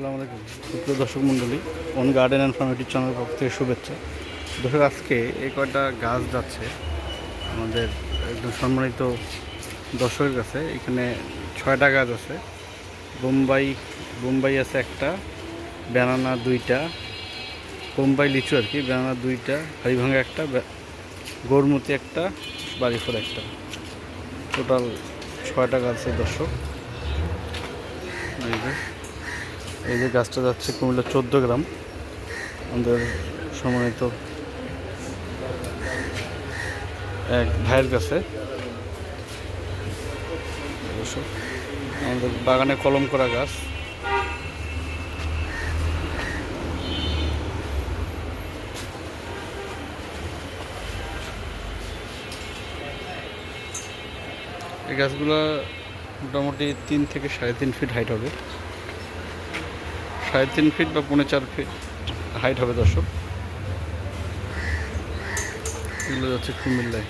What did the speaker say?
আসসালামু আলাইকুম। সুপ্রিয় দর্শক মণ্ডলী on garden and farm YouTube channel পক্ষ থেকে শুভেচ্ছা। দর্শক, আজকে এই কয়টা গাছ যাচ্ছে, আমাদের একদম সম্মানিত দর্শকের কাছে, এখানে ছয়টা গাছ আছে। বোম্বাই বোম্বাই আছে একটা ব্যানানা দুইটা, বোম্বাই লিচু আর কি ব্যানানা দুইটা হাড়িভাঙা একটা গরমতি একটা বাড়িফোর একটা। টোটাল ছয়টা গাছের দর্শক। এই যে গাছটা যাচ্ছে কুমিল্লা চোদ্দ গ্রাম। আমাদের সম্মানিত এক ভাইয়ের কাছে। আমাদের বাগানে কলম করা গাছ। এই গাছগুলো মোটামুটি তিন থেকে সাড়ে তিন ফিট হাইট হবে। সাড়ে তিন ফিট বা পৌনে চার ফিট হাইট হবে দর্শক। এগুলো যাচ্ছে কুমিল্লায়।